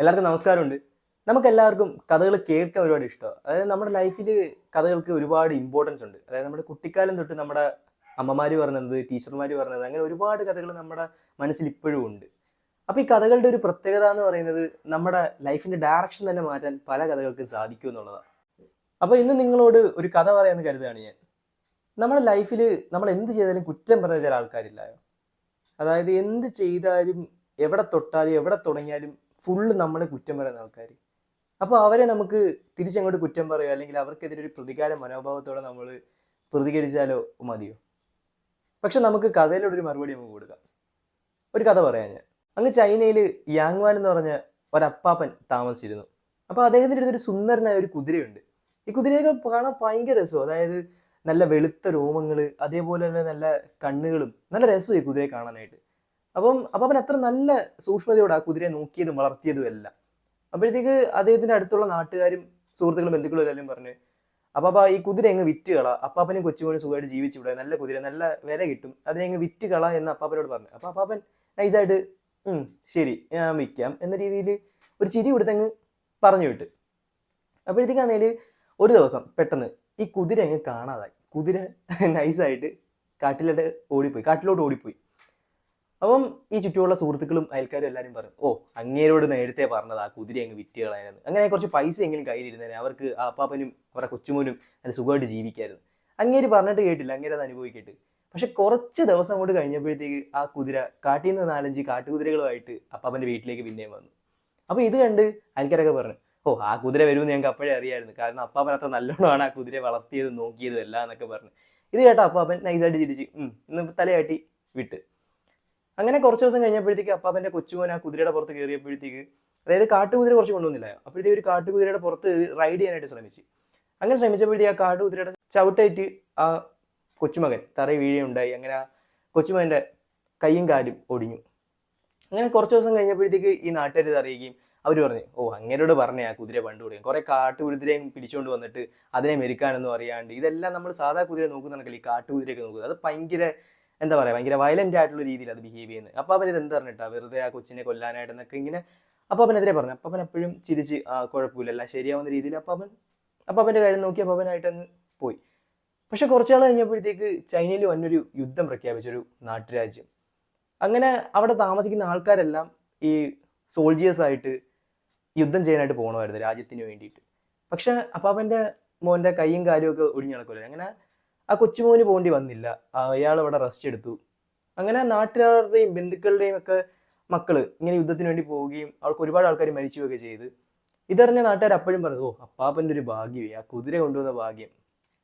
എല്ലാവർക്കും നമസ്കാരമുണ്ട്. നമുക്ക് എല്ലാവർക്കും കഥകൾ കേൾക്കാൻ ഒരുപാട് ഇഷ്ടമാണ്. അതായത് നമ്മുടെ ലൈഫിൽ കഥകൾക്ക് ഒരുപാട് ഇമ്പോർട്ടൻസ് ഉണ്ട്. അതായത് നമ്മുടെ കുട്ടിക്കാലം തൊട്ട് നമ്മുടെ അമ്മമാർ പറഞ്ഞത് ടീച്ചർമാർ പറഞ്ഞത് അങ്ങനെ ഒരുപാട് കഥകൾ നമ്മുടെ മനസ്സിൽ ഇപ്പോഴും ഉണ്ട്. അപ്പോൾ ഈ കഥകളുടെ ഒരു പ്രത്യേകത എന്ന് പറയുന്നത് നമ്മുടെ ലൈഫിന്റെ ഡയറക്ഷൻ തന്നെ മാറ്റാൻ പല കഥകൾക്കും സാധിക്കും എന്നുള്ളതാണ്. അപ്പോൾ ഇന്ന് നിങ്ങളോട് ഒരു കഥ പറയാമെന്ന് കരുതുകയാണ് ഞാൻ. നമ്മുടെ ലൈഫിൽ നമ്മൾ എന്ത് ചെയ്താലും കുറ്റം പറഞ്ഞ ചില ആൾക്കാരില്ലായോ? അതായത് എന്ത് ചെയ്താലും എവിടെ തൊട്ടാലും എവിടെ തുടങ്ങിയാലും ഫുള്ള് നമ്മളെ കുറ്റം പറയുന്ന ആൾക്കാർ അപ്പോൾ അവരെ നമുക്ക് തിരിച്ചങ്ങോട്ട് കുറ്റം പറയുക അല്ലെങ്കിൽ അവർക്കെതിരെ ഒരു പ്രതികാര മനോഭാവത്തോടെ നമ്മൾ പ്രതികരിച്ചാലോ മതിയോ? പക്ഷെ നമുക്ക് കഥയിലൂടെ ഒരു മറുപടി നമുക്ക് കൊടുക്കാം. ഒരു കഥ പറയാം ഞാൻ. അങ്ങ് ചൈനയിൽ യാങ്വാൻ എന്ന് പറഞ്ഞ ഒരപ്പാപ്പൻ താമസിച്ചിരുന്നു. അപ്പോൾ അദ്ദേഹത്തിന്റെ അടുത്തൊരു സുന്ദരനായ ഒരു കുതിരയുണ്ട്. ഈ കുതിരയൊക്കെ കാണാൻ ഭയങ്കര രസം അതായത് നല്ല വെളുത്ത രോമങ്ങൾ അതേപോലെ തന്നെ നല്ല കണ്ണുകളും നല്ല രസമായി കുതിരയെ കാണാനായിട്ട്. അപ്പം അപ്പം അവൻ അത്ര നല്ല സൂക്ഷ്മതയോടെ ആ കുതിരയെ നോക്കിയതും വളർത്തിയതും എല്ലാം. അപ്പോഴത്തേക്ക് അദ്ദേഹത്തിന്റെ അടുത്തുള്ള നാട്ടുകാരും സുഹൃത്തുക്കളും ബന്ധുക്കളും എല്ലാവരും പറഞ്ഞു അപ്പാപ്പ ഈ കുതിര എങ്ങ് വിറ്റ് കള. അപ്പാപ്പനും കൊച്ചുമോനും സുഖമായിട്ട് ജീവിച്ചുവിടെ നല്ല കുതിര നല്ല വില കിട്ടും. അതിനെ എങ്ങ് വിറ്റ് കള എന്ന് അപ്പാപ്പനോട് പറഞ്ഞു. അപ്പൊ അപ്പാപ്പൻ നൈസായിട്ട് ഉം ശരി ഞാൻ വിൽക്കാം എന്ന രീതിയിൽ ഒരു ചിരി കൊടുത്തങ്ങ് പറഞ്ഞു വിട്ട്. അപ്പോഴത്തേക്കാന്നേൽ ഒരു ദിവസം പെട്ടെന്ന് ഈ കുതിര അങ്ങ് കാണാതായി. കുതിര നൈസായിട്ട് കാട്ടിലോട്ട് ഓടിപ്പോയി. കാട്ടിലോട്ട് ഓടിപ്പോയി. അപ്പം ഈ ചുറ്റുമുള്ള സുഹൃത്തുക്കളും അയൽക്കാരും എല്ലാവരും പറയും ഓ അങ്ങേരോട് നേരത്തെ പറഞ്ഞത് ആ കുതിര അങ്ങ് വിറ്റ് കളയാനെന്ന്. അങ്ങനെ കുറച്ച് പൈസ എങ്കിലും കയ്യിലിരുന്നേനെ അവർക്ക് അപ്പാപ്പനും അവരുടെ കൊച്ചുമോനും നല്ല സുഖമായിട്ട് ജീവിക്കായിരുന്നു. അങ്ങേര് പറഞ്ഞിട്ട് കേട്ടില്ല അങ്ങേരത് അനുഭവിക്കട്ട്. പക്ഷെ കുറച്ച് ദിവസം കൊണ്ട് കഴിഞ്ഞപ്പോഴത്തേക്ക് ആ കുതിര കാട്ടിൽ നിന്ന് നാലഞ്ച് കാട്ടുകുതിരകളുമായിട്ട് അപ്പാപ്പന്റെ വീട്ടിലേക്ക് പിന്നെയും വന്നു. അപ്പോൾ ഇത് കണ്ട് അയൽക്കാരൊക്കെ പറഞ്ഞു ഓ ആ കുതിര വരുമെന്ന് ഞങ്ങൾക്ക് അപ്പോഴേ അറിയായിരുന്നു. കാരണം അപ്പാപ്പൻ അത്ര നല്ലോണമാണ് ആ കുതിരയെ വളർത്തിയത് നോക്കിയതും എല്ലാം എന്നൊക്കെ പറഞ്ഞു. ഇത് കേട്ട അപ്പാപ്പൻ നൈസായിട്ട് ചിരിച്ച് ഇന്ന് തലയാട്ടി വിട്ട്. അങ്ങനെ കുറച്ച് ദിവസം കഴിഞ്ഞപ്പോഴത്തേക്ക് അപ്പാപ്പന്റെ കൊച്ചുമോൻ ആ കുതിരയുടെ പുറത്ത് കയറിയപ്പോഴത്തേക്ക് അതായത് കാട്ടുകുതിര കുറച്ച് കൊണ്ടുവന്നില്ല. അപ്പോഴത്തേക്ക് ഒരു കാട്ടുകുതിരയുടെ പുറത്ത് റൈഡ് ചെയ്യാനായിട്ട് ശ്രമിച്ചു. അങ്ങനെ ശ്രമിച്ചപ്പോഴത്തേക്ക് ആ കാട്ടുകുതിരയുടെ ചവിട്ടേറ്റ് ആ കൊച്ചുമകൻ തറയിൽ വീഴുകയുണ്ടായി. അങ്ങനെ ആ കൊച്ചുമകന്റെ കൈയും കാലും ഒടിഞ്ഞു. അങ്ങനെ കുറച്ച് ദിവസം കഴിഞ്ഞപ്പോഴത്തേക്ക് ഈ നാട്ടുകാർ അറിയുകയും അവർ പറഞ്ഞു ഓ അങ്ങനോട് പറഞ്ഞേ ആ കുതിര പണ്ട് കൊടുക്കും കുറെ കാട്ടുകുതിരയും പിടിച്ചുകൊണ്ട് വന്നിട്ട് അതിനെ മെരുക്കാനൊന്നും അറിയാണ്ട് ഇതെല്ലാം നമ്മൾ സാധാ കുതിര നോക്കുന്ന ഈ കാട്ടുകുതിരയൊക്കെ നോക്കുന്നത്? അത് ഭയങ്കര എന്താ പറയുക ഭയങ്കര വയലന്റ് ആയിട്ടുള്ള രീതിയിൽ അത് ബിഹേവ് ചെയ്യുന്നത് അപ്പോൾ അവൻ ഇത് എന്ത് പറഞ്ഞിട്ടാ? വെറുതെ ആ കൊച്ചിനെ കൊല്ലാനായിട്ടെന്നൊക്കെ ഇങ്ങനെ അപ്പോൾ അവനെതിരെ പറഞ്ഞു. അപ്പോൾ അവൻ എപ്പോഴും ചിരിച്ച് കുഴപ്പമില്ല എല്ലാം ശരിയാവുന്ന രീതിയിൽ. അപ്പോൾ അവൻ അപ്പോൾ അവന്റെ കാര്യം നോക്കി അപ്പോൾ അവനായിട്ട് അങ്ങ് പോയി. പക്ഷെ നാൾ കഴിഞ്ഞപ്പോഴത്തേക്ക് ചൈനയിൽ വന്നൊരു യുദ്ധം പ്രഖ്യാപിച്ചൊരു നാട്ടുരാജ്യം. അങ്ങനെ അവിടെ താമസിക്കുന്ന ആൾക്കാരെല്ലാം ഈ സോൾജിയേഴ്സ് ആയിട്ട് യുദ്ധം ചെയ്യാനായിട്ട് പോകണമായിരുന്നു രാജ്യത്തിന് വേണ്ടിയിട്ട്. പക്ഷെ അപ്പാപ്പന്റെ മോന്റെ കൈയും കാര്യമൊക്കെ ഒടിഞ്ഞു നടക്കുമല്ലോ അങ്ങനെ ആ കൊച്ചുമോന് പോകേണ്ടി വന്നില്ല. അയാൾ അവിടെ റെസ്റ്റ് എടുത്തു. അങ്ങനെ നാട്ടുകാരുടെയും ബന്ധുക്കളുടെയും ഒക്കെ മക്കൾ ഇങ്ങനെ യുദ്ധത്തിന് വേണ്ടി പോവുകയും അവൾക്ക് ഒരുപാട് ആൾക്കാർ മരിച്ചുകയൊക്കെ ചെയ്ത്. ഇതറിഞ്ഞ നാട്ടുകാർ അപ്പോഴും പറഞ്ഞു ഓ അപ്പാപ്പന്റെ ഒരു ഭാഗ്യമേ ആ കുതിര കൊണ്ടുവന്ന ഭാഗ്യം.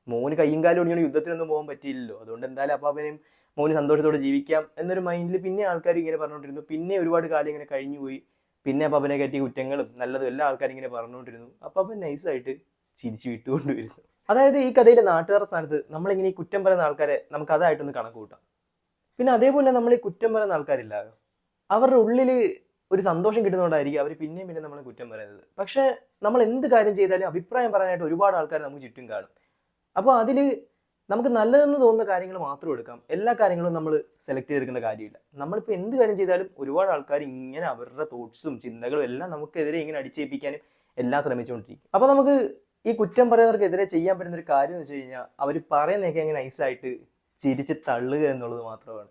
മോന് കയ്യും കാലും ഒടിഞ്ഞു യുദ്ധത്തിനൊന്നും പോകാൻ പറ്റിയില്ലല്ലോ. അതുകൊണ്ട് എന്തായാലും അപ്പാപ്പനെയും മോന് സന്തോഷത്തോടെ ജീവിക്കാം. എന്നൊരു മൈൻഡിൽ പിന്നെ ആൾക്കാർ ഇങ്ങനെ പറഞ്ഞുകൊണ്ടിരുന്നു. പിന്നെ ഒരുപാട് കാലം ഇങ്ങനെ കഴിഞ്ഞു പോയി. പിന്നെ അപ്പാപ്പനെ കയറ്റിയ കുറ്റങ്ങളും നല്ലതും എല്ലാ ആൾക്കാരും ഇങ്ങനെ പറഞ്ഞുകൊണ്ടിരുന്നു. അപ്പാപ്പൻ നൈസായിട്ട് ചിരിച്ചു വിട്ടുകൊണ്ടുവരുന്നു. അതായത് ഈ കഥയിലെ നാട്ടുകാരുടെ സ്ഥാനത്ത് നമ്മളിങ്ങനെ ഈ കുറ്റം പറയുന്ന ആൾക്കാരെ നമുക്ക് അതായിട്ടൊന്ന് കണക്ക് കൂട്ടാം. പിന്നെ അതേപോലെ നമ്മൾ ഈ കുറ്റം പറയുന്ന ആൾക്കാരില്ല. അവരുടെ ഉള്ളിൽ ഒരു സന്തോഷം കിട്ടുന്നതുകൊണ്ടായിരിക്കും അവർ പിന്നെയും പിന്നെ നമ്മൾ കുറ്റം പറയുന്നത്. പക്ഷേ നമ്മൾ എന്ത് കാര്യം ചെയ്താലും അഭിപ്രായം പറയാനായിട്ട് ഒരുപാട് ആൾക്കാർ നമുക്ക് ചുറ്റും കാണും. അപ്പോൾ അതിൽ നമുക്ക് നല്ലതെന്ന് തോന്നുന്ന കാര്യങ്ങൾ മാത്രം എടുക്കാം. എല്ലാ കാര്യങ്ങളും നമ്മൾ സെലക്ട് ചെയ്തെടുക്കേണ്ട കാര്യമില്ല. നമ്മളിപ്പോൾ എന്ത് കാര്യം ചെയ്താലും ഒരുപാട് ആൾക്കാർ ഇങ്ങനെ അവരുടെ തോട്ട്സും ചിന്തകളും എല്ലാം നമുക്കെതിരെ ഇങ്ങനെ അടിച്ചേൽപ്പിക്കാനും എല്ലാം ശ്രമിച്ചുകൊണ്ടിരിക്കും. അപ്പോൾ നമുക്ക് ഈ കുറ്റം പറയുന്നവർക്കെതിരെ ചെയ്യാൻ പറ്റുന്ന ഒരു കാര്യം എന്ന് വെച്ച് കഴിഞ്ഞാൽ അവർ പറയുന്നതൊക്കെ അങ്ങനെ നൈസായിട്ട് ചിരിച്ച് തള്ളുക എന്നുള്ളത് മാത്രമാണ്.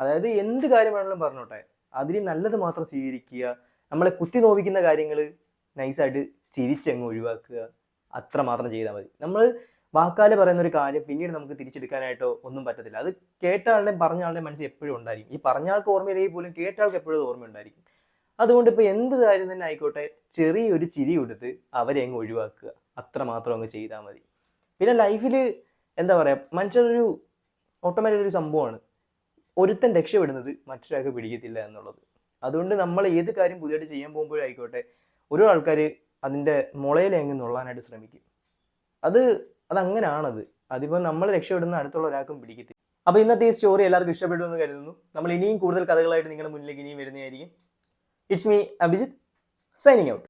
അതായത് എന്ത് കാര്യം വേണമെങ്കിലും പറഞ്ഞോട്ടെ അതിൽ നല്ലത് മാത്രം സ്വീകരിക്കുക നമ്മളെ കുത്തി നോവിക്കുന്ന കാര്യങ്ങൾ നൈസായിട്ട് ചിരിച്ചങ്ങ് ഒഴിവാക്കുക അത്ര മാത്രം ചെയ്താൽ മതി. നമ്മൾ വാക്കാൽ പറയുന്ന ഒരു കാര്യം പിന്നീട് നമുക്ക് തിരിച്ചെടുക്കാനായിട്ടോ ഒന്നും പറ്റത്തില്ല. അത് കേട്ട ആളുടെയും പറഞ്ഞ ആളുടെയും മനസ്സിൽ എപ്പോഴും ഉണ്ടായിരിക്കും. ഈ പറഞ്ഞ ആൾക്ക് ഓർമ്മയില്ലെങ്കിൽ പോലും കേട്ട ആൾക്ക് എപ്പോഴും ഓർമ്മ ഉണ്ടായിരിക്കും. അതുകൊണ്ട് ഇപ്പോൾ എന്ത് കാര്യം തന്നെ ആയിക്കോട്ടെ ചെറിയൊരു ചിരി കൊടുത്ത് അവരെ അങ്ങ് ഒഴിവാക്കുക. അത്ര മാത്രം അങ്ങ് ചെയ്താൽ മതി. പിന്നെ ലൈഫിൽ എന്താ പറയുക മനുഷ്യരൊരു ഓട്ടോമാറ്റിക് ഒരു സംഭവമാണ്. ഒരുത്തൻ രക്ഷപ്പെടുന്നത് മറ്റൊരാൾക്ക് പിടിക്കത്തില്ല എന്നുള്ളത്. അതുകൊണ്ട് നമ്മൾ ഏത് കാര്യം പുതിയതായിട്ട് ചെയ്യാൻ പോകുമ്പോഴായിക്കോട്ടെ ഓരോ ആൾക്കാർ അതിന്റെ മുളയിലെ അങ്ങ് നുള്ളാനായിട്ട് ശ്രമിക്കും. അത് അതങ്ങനാണത്. അതിപ്പോൾ നമ്മൾ രക്ഷപ്പെടുന്ന അടുത്തുള്ള ഒരാൾക്കും പിടിക്കത്തില്ല. അപ്പോൾ ഇന്നത്തെ ഈ സ്റ്റോറി എല്ലാവർക്കും ഇഷ്ടപ്പെട്ടു എന്ന് കരുതുന്നു. നമ്മൾ ഇനിയും കൂടുതൽ കഥകളായിട്ട് നിങ്ങളുടെ മുന്നിലേക്ക് ഇനിയും വരുന്നതായിരിക്കും. It's me Abhijith signing out